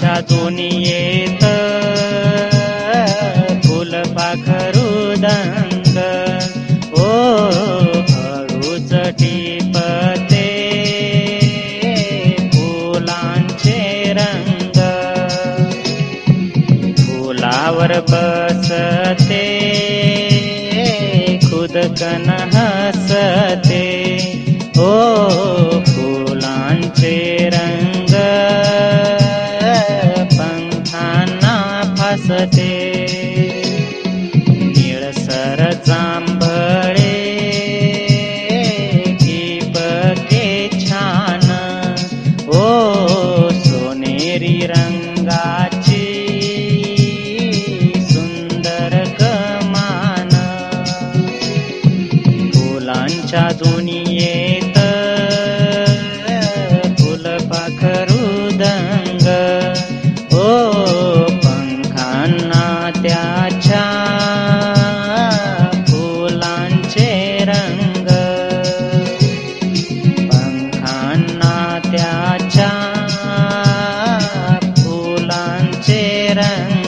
तुझ्या येत. फुल पाखरू दंग. ओ हळूच टिपते. फुलांचे रंग. फुलावर बसते. खुदकन हसते. ओ फुलांचे रंग. दिसते निळसर जांभळे दीपके छान. ओ सोनेरी रंगाची सुंदर कमान. फुलांच्या நேரம்